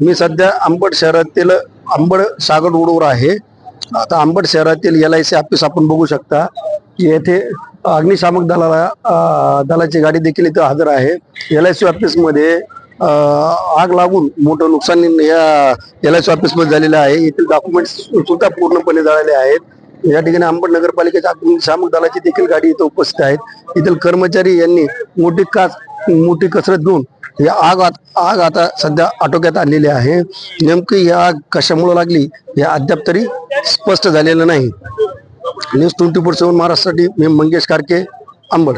मी सध्या अंबड शहरातील अंबड सागर रोडवर आहे. आता अंबड शहरातील एल आय सी ऑफिस आपण बघू शकता की येथे अग्निशामक दलाला दलाची गाडी देखील इथं हजर आहे. एल आय सी ऑफिसमध्ये आग लागून मोठं नुकसान या एल आय सी ऑफिसमध्ये झालेलं आहे. येथील डॉक्युमेंट्स सुद्धा पूर्णपणे जळाले आहेत. या ठिकाणी अंबड नगरपालिकेच्या अग्निशामक दलाची देखील गाडी इथं उपस्थित आहेत. येथील कर्मचारी यांनी मोठी काच मोठी कसरत घेऊन ही आग आत- आग आता सध्या आटोक्यात आलेली आहे. नेमकी ही आग कशामुळे लागली हे अद्याप तरी स्पष्ट झालेलं नाही. न्यूज ट्वेंटी फोर सेव्हन महाराष्ट्रासाठी मी मंगेश कारके अंबड.